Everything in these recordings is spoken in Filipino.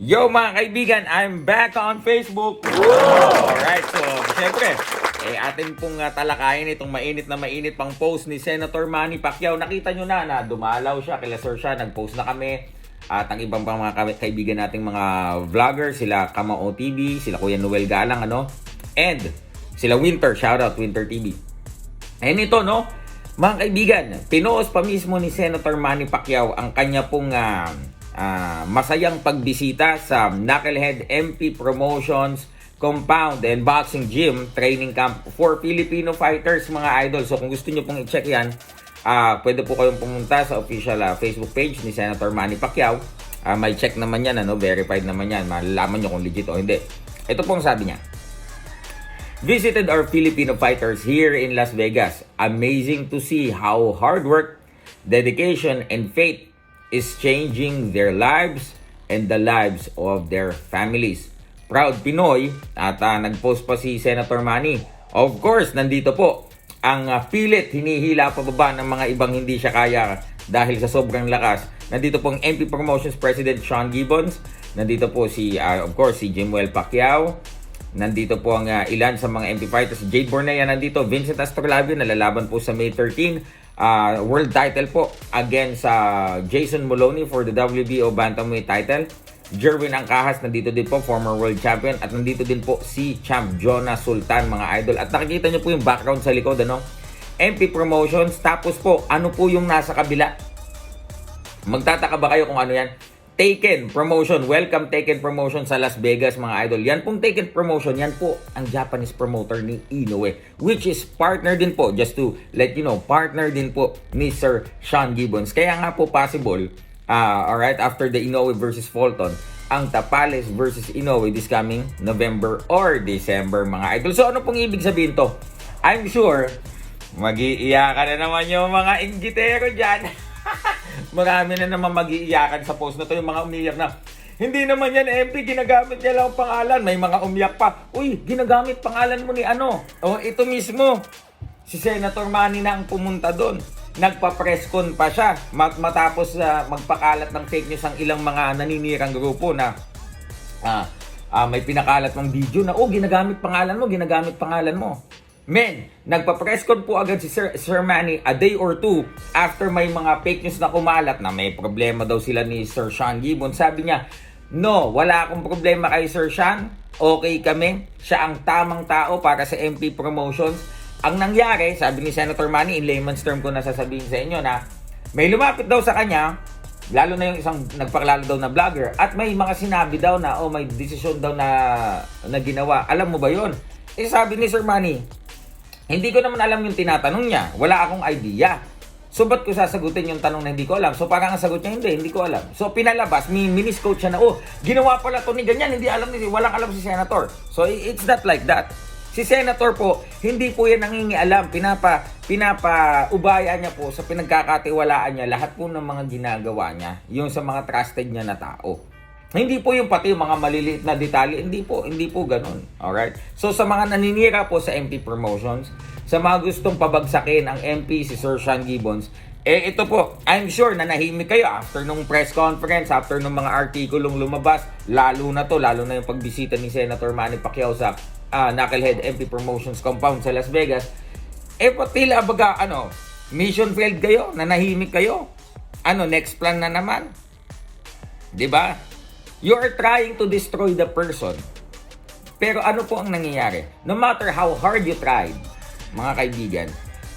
Yo mga kaibigan, I'm back on Facebook. Alright, so syempre, eh atin pong uh, talakayin itong mainit na mainit pang post ni Senator Manny Pacquiao. Nakita nyo na na dumalaw siya, kila Sir siya, nag-post na kami. At ang ibang pang mga ka- kaibigan nating mga vlogger, sila Kamao TV, sila Kuya Noel Galang, ano? And sila Winter, shoutout Winter TV. And ito, no? Mga kaibigan, pinost pa mismo ni Senator Manny Pacquiao ang kanya pong ah, ah, masayang pagbisita sa Knucklehead MP Promotions Compound and Boxing Gym Training Camp for Filipino Fighters, mga idol. So kung gusto nyo pong i-check yan, ah, pwede po kayong pumunta sa official ah, Facebook page ni Senator Manny Pacquiao. Ah, may check naman yan, ano, verified naman yan. Malalaman nyo kung legit o hindi. Ito pong sabi niya. Visited our Filipino fighters here in Las Vegas. Amazing to see how hard work, dedication, and faith is changing their lives and the lives of their families. Proud Pinoy at ah, nag-post pa si Senator Manny. Of course, nandito po ang ah, pilit hinihila pababa ng mga ibang hindi siya kaya dahil sa sobrang lakas. Nandito po ang MP Promotions President Sean Gibbons. Nandito po si, ah, of course, si Jimuel Pacquiao. Nandito po ang uh, ilan sa mga MP fighters. Jade Bornea nandito. Vincent Astrolabio nalalaban po sa May 13. Uh, world title po against sa Jason Moloney for the WBO Bantamweight title. Jerwin Angkahas nandito din po, former world champion. At nandito din po si Champ Jonas Sultan, mga idol. At nakikita niyo po yung background sa likod, ano? MP Promotions. Tapos po, ano po yung nasa kabila? Magtataka ba kayo kung ano yan? Taken Promotion. Welcome Taken Promotion sa Las Vegas mga idol. Yan pong Taken Promotion, yan po ang Japanese promoter ni Inoue. Which is partner din po, just to let you know, partner din po ni Sir Sean Gibbons. Kaya nga po possible, uh, alright, after the Inoue versus Fulton, ang Tapales versus Inoue this coming November or December mga idol. So ano pong ibig sabihin to? I'm sure, mag-iiyakan na naman yung mga inggitero dyan. Marami na naman mag-iiyakan sa post na to yung mga umiyak na hindi naman yan MP, ginagamit niya lang ang pangalan. May mga umiyak pa. Uy, ginagamit pangalan mo ni ano? O ito mismo, si Senator Manny na ang pumunta doon. Nagpa-press con pa siya mat matapos uh, magpakalat ng fake news ang ilang mga naninirang grupo na ah, ah, may pinakalat ng video na, oh, ginagamit pangalan mo, ginagamit pangalan mo. Men, nagpa-press con po agad si Sir, Sir Manny a day or two after may mga fake news na kumalat na may problema daw sila ni Sir Sean Gibbon. Sabi niya, no, wala akong problema kay Sir Sean. Okay kami. Siya ang tamang tao para sa MP Promotions. Ang nangyari, sabi ni Senator Manny, in layman's term ko na sasabihin sa inyo na may lumapit daw sa kanya, lalo na yung isang nagpakilala daw na vlogger, at may mga sinabi daw na, oh, may desisyon daw na, na ginawa. Alam mo ba yon? Eh sabi ni Sir Manny, hindi ko naman alam yung tinatanong niya. Wala akong idea. So, ba't ko sasagutin yung tanong na hindi ko alam? So, parang ang sagot niya, hindi, hindi ko alam. So, pinalabas, may miniscoach siya na, oh, ginawa pala to ni ganyan, hindi alam ni, walang alam si Senator. So, it's not like that. Si Senator po, hindi po yan nangingialam. Pinapa, pinapa, ubaya niya po sa pinagkakatiwalaan niya lahat po ng mga ginagawa niya. Yung sa mga trusted niya na tao. Hindi po yung pati yung mga maliliit na detalye, hindi po, hindi po ganun. Alright? So sa mga naninira po sa MP Promotions, sa mga gustong pabagsakin ang MP si Sir Sean Gibbons, eh ito po, I'm sure na nahimik kayo after nung press conference, after nung mga artikulong lumabas, lalo na to, lalo na yung pagbisita ni Senator Manny Pacquiao sa ah, Knucklehead MP Promotions Compound sa Las Vegas. Eh tila baga ano, mission failed kayo, nanahimik kayo. Ano, next plan na naman. 'Di ba? You are trying to destroy the person. Pero ano po ang nangyayari? No matter how hard you tried, mga kaibigan,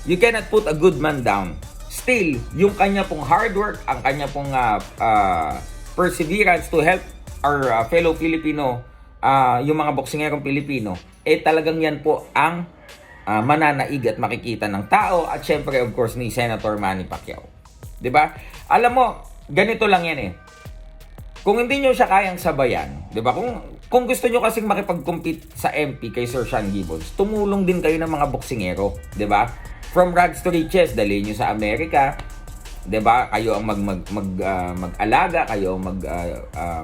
you cannot put a good man down. Still, yung kanya pong hard work, ang kanya pong ah, ah, perseverance to help our ah, fellow Filipino, ah, yung mga boksingerong Pilipino, eh talagang yan po ang ah, mananaig at makikita ng tao at syempre of course ni Senator Manny Pacquiao. 'Di ba? Alam mo, ganito lang yan eh. Kung hindi nyo siya kayang sabayan, 'di ba? Kung kung gusto nyo kasing makipag-compete sa MP kay Sir Sean Gibbons, tumulong din kayo ng mga boksingero, 'di ba? From rags to riches, dali nyo sa Amerika, 'di ba? Kayo ang mag mag, mag ah, mag-alaga, kayo ang mag ah, ah,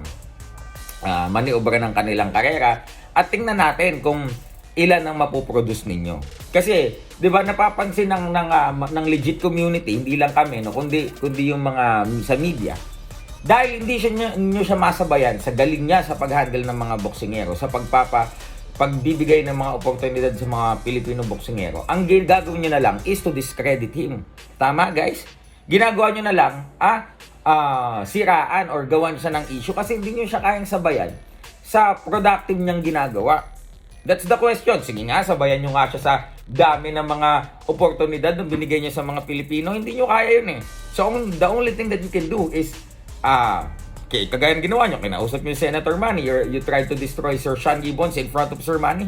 ah, maniobra ng kanilang karera at tingnan natin kung ilan ang mapoproduce ninyo. Kasi, 'di ba, napapansin ng ng, ma- ng legit community, hindi lang kami, no, kundi kundi yung mga sa media Dahil hindi siya nyo, nyo siya masabayan sa galing niya sa pag-handle ng mga boksingero, sa pagpapa pagbibigay ng mga oportunidad sa mga Pilipino boksingero, ang gagawin nyo na lang is to discredit him. Tama, guys? Ginagawa nyo na lang, ah, ah, siraan or gawan siya ng issue kasi hindi nyo siya kayang sabayan sa productive niyang ginagawa. That's the question. Sige nga, sabayan nyo nga siya sa dami ng mga oportunidad na binigay niya sa mga Pilipino. Hindi nyo kaya yun eh. So, the only thing that you can do is, ah, okay, kagaya ng ginawa nyo, kinausap nyo Senator Manny, you're, you tried to destroy Sir Sean Gibbons in front of Sir Manny.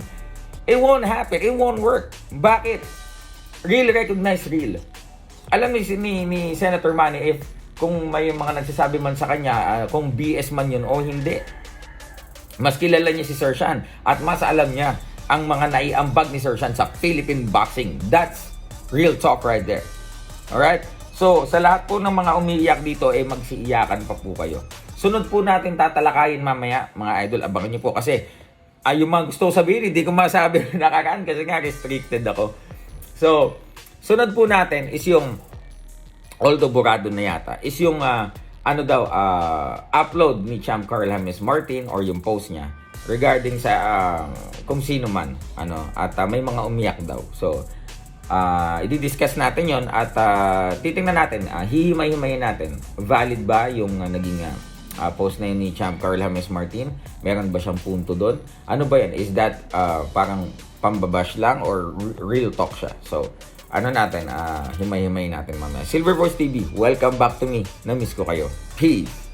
It won't happen. It won't work. Bakit? Real recognize real. Alam ni, ni, ni Senator Manny if kung may mga nagsasabi man sa kanya ah, kung BS man yun o hindi. Mas kilala niya si Sir Sean at mas alam niya ang mga naiambag ni Sir Sean sa Philippine boxing. That's real talk right there. Alright? So, sa lahat po ng mga umiiyak dito, eh magsiiyakan pa po kayo. Sunod po natin tatalakayin mamaya, mga idol. Abangan niyo po kasi ay yung mga gusto sabihin, hindi ko masabi nakakaan kasi nga restricted ako. So, sunod po natin is yung although burado na yata, is yung ah, ano daw, ah, upload ni Champ Carl James Martin or yung post niya regarding sa ah, kung sino man, ano, at ah, may mga umiyak daw. So, ah i-discuss natin yon at ah, titingnan natin, ah, hihimay-himayin natin, valid ba yung ah, naging ah, ah, post na yun ni Champ Carl James Martin? Meron ba siyang punto doon? Ano ba yan? Is that ah, parang pambabash lang or real talk siya? So, ano natin, ah, himay-himay natin mamaya. Silver Voice TV, welcome back to me. Na-miss ko kayo. Peace!